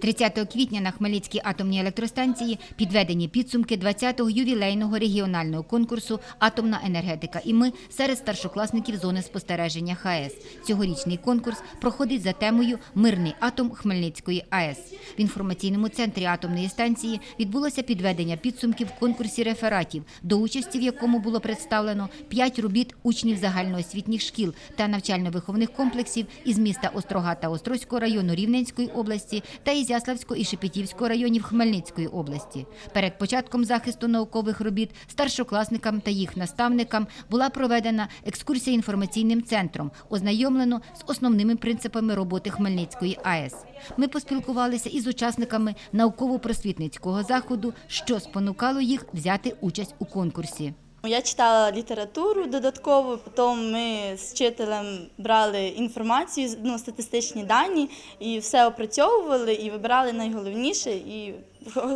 30 квітня на Хмельницькій атомній електростанції підведені підсумки 20-го ювілейного регіонального конкурсу Атомна енергетика. І ми серед старшокласників зони спостереження ХАЕС. Цьогорічний конкурс проходить за темою Мирний атом Хмельницької АЕС. В інформаційному центрі атомної станції відбулося підведення підсумків в конкурсі рефератів, до участі в якому було представлено 5 робіт учнів загальноосвітніх шкіл та навчально-виховних комплексів із міста Острога та Острозького району Рівненської області та із Яславського і Шепетівського районів Хмельницької області. Перед початком захисту наукових робіт старшокласникам та їх наставникам була проведена екскурсія інформаційним центром, ознайомлено з основними принципами роботи Хмельницької АЕС. Ми поспілкувалися із учасниками науково-просвітницького заходу, що спонукало їх взяти участь у конкурсі. Я читала літературу додатково, потім ми з вчителем брали інформацію, ну, статистичні дані і все опрацьовували і вибирали найголовніше. І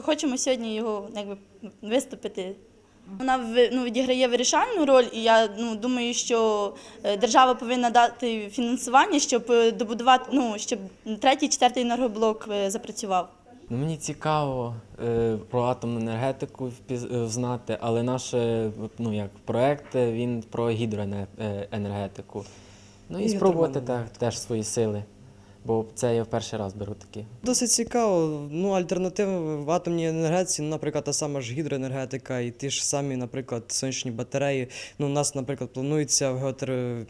хочемо сьогодні його якби, виступити. Вона ну, відіграє вирішальну роль, і я ну, думаю, що е, держава повинна дати фінансування, щоб е, добудувати, ну, щоб третій, четвертий енергоблок е, запрацював. Ну, мені цікаво е, про атомну енергетику е, знати, але наш е, ну, як, проект е, він про гідроенергетику. Ну і І спробувати так, теж свої сили, бо це я в перший раз беру такі. Досить цікаво. Ну, альтернативи в атомній енергетиці, ну, наприклад, та сама ж гідроенергетика і ті ж самі, наприклад, сонячні батареї. Ну, у нас, наприклад, планується в, геотер... е,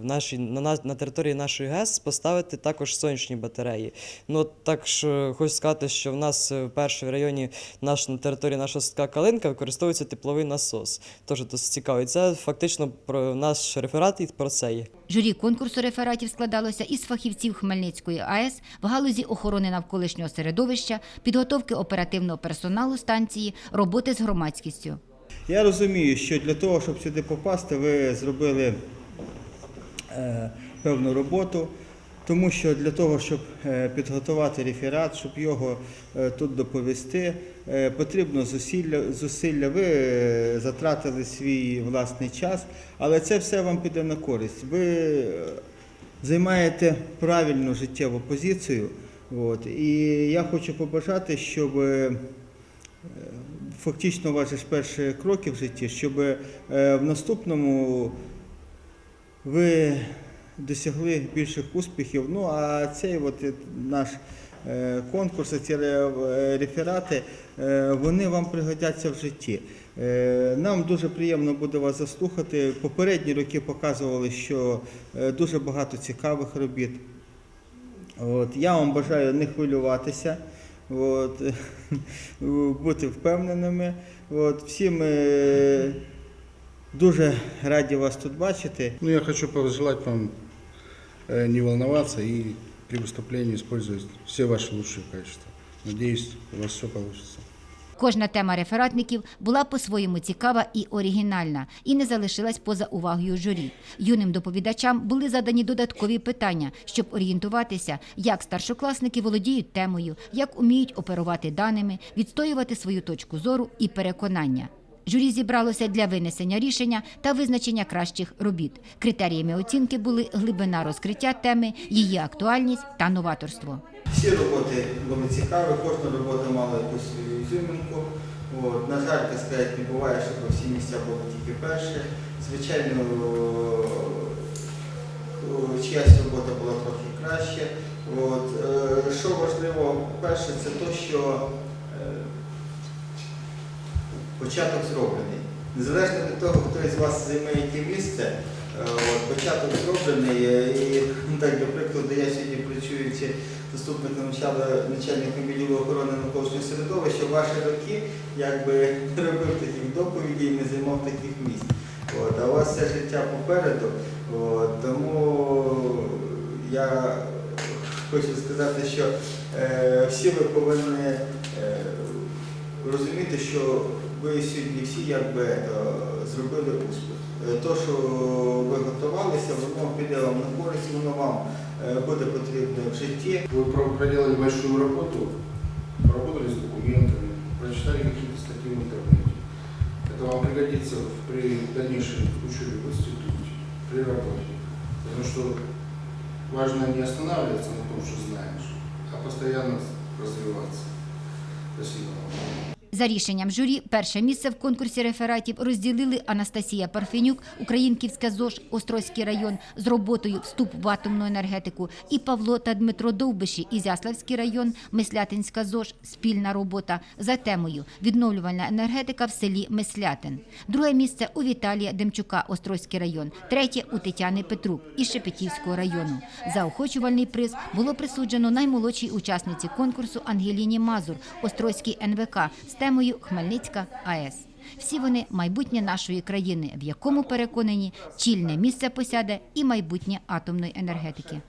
в нашій, на, на, на території нашої ГЕС поставити також сонячні батареї. Ну, так що хочу сказати, що в нас е, перше в районі наш, на території нашого садка Калинка використовується тепловий насос. Теж досить цікаво. І це фактично про наш реферат і про це є. Журі конкурсу рефератів складалося із фахівців Хмельницької АЕС в галузі охорони навколишнього середовища, підготовки оперативного персоналу станції, роботи з громадськістю. Я розумію, що для того, щоб сюди попасти, ви зробили е, певну роботу, тому що для того, щоб е, підготувати реферат, щоб його е, тут доповісти, потрібно зусилля, зусилля. Ви затратили свій власний час, але це все вам піде на користь. Ви займаєте правильну життєву позицію. От, і я хочу побажати, щоб е, фактично ваші перші кроки в житті, щоб е, в наступному ви досягли більших успіхів. Ну а цей от наш е, конкурс, ці реферати, вони вам пригодяться в житті. Е, Нам дуже приємно буде вас заслухати. Попередні роки показували, що е, дуже багато цікавих робіт. От, я вам бажаю не хвилюватися, от, бути впевненими. От, всі ми дуже раді вас тут бачити. Ну, я хочу пожелать вам не волноваться и при выступлении использовать все ваши лучшие качества. Надеюсь, у вас все получится. Кожна тема рефератників була по-своєму цікава і оригінальна, і не залишилась поза увагою журі. Юним доповідачам були задані додаткові питання, щоб орієнтуватися, як старшокласники володіють темою, як уміють оперувати даними, відстоювати свою точку зору і переконання. Журі зібралося для винесення рішення та визначення кращих робіт. Критеріями оцінки були глибина розкриття теми, її актуальність та новаторство. Всі роботи були цікаві, кожна робота мала якусь свою ізюминку. На жаль, так сказати, не буває, щоб всі місця були тільки перші. Звичайно, о, чиясь робота була трохи краще. От, е, що важливо, перше, це те, що е, початок зроблений. Незалежно від того, хто із вас займає яке місце, е, початок зроблений. е, І ну, так, до прикладу, я сьогодні працюючи заступником начальника відділу охорони навколишнього середовища, ваші роки якби робив таких доповідей і не займав таких місць. От, а у вас все життя попереду. От, тому я хочу сказати, що е, всі ви повинні е, розуміти, що ви сьогодні всі якби е, зробили успіх. Е, То, що ви готувалися, воно піде вам на користь, воно вам е, буде потрібне в житті. Про- проделали большую работу, поработали с документами, прочитали какие-то статьи в интернете. Это вам пригодится при дальнейшей учебе в институте, при работе. Потому что важно не останавливаться на том, что знаешь, а постоянно развиваться. Спасибо вам. За рішенням журі, перше місце в конкурсі рефератів розділили Анастасія Парфенюк, Українківська ЗОЖ, Острозький район з роботою «Вступ в атомну енергетику» і Павло та Дмитро Довбиші, Ізяславський район, Мислятинська ЗОЖ, спільна робота за темою «Відновлювальна енергетика в селі Мислятин». Друге місце у Віталія Демчука, Острозький район, третє у Тетяни Петрук із Шепетівського району. Заохочувальний приз було присуджено наймолодшій учасниці конкурсу Ангеліні Мазур, Острозький НВК з темою Хмельницька АЕС. Всі вони майбутнє нашої країни, в якому переконані чільне місце посяде і майбутнє атомної енергетики.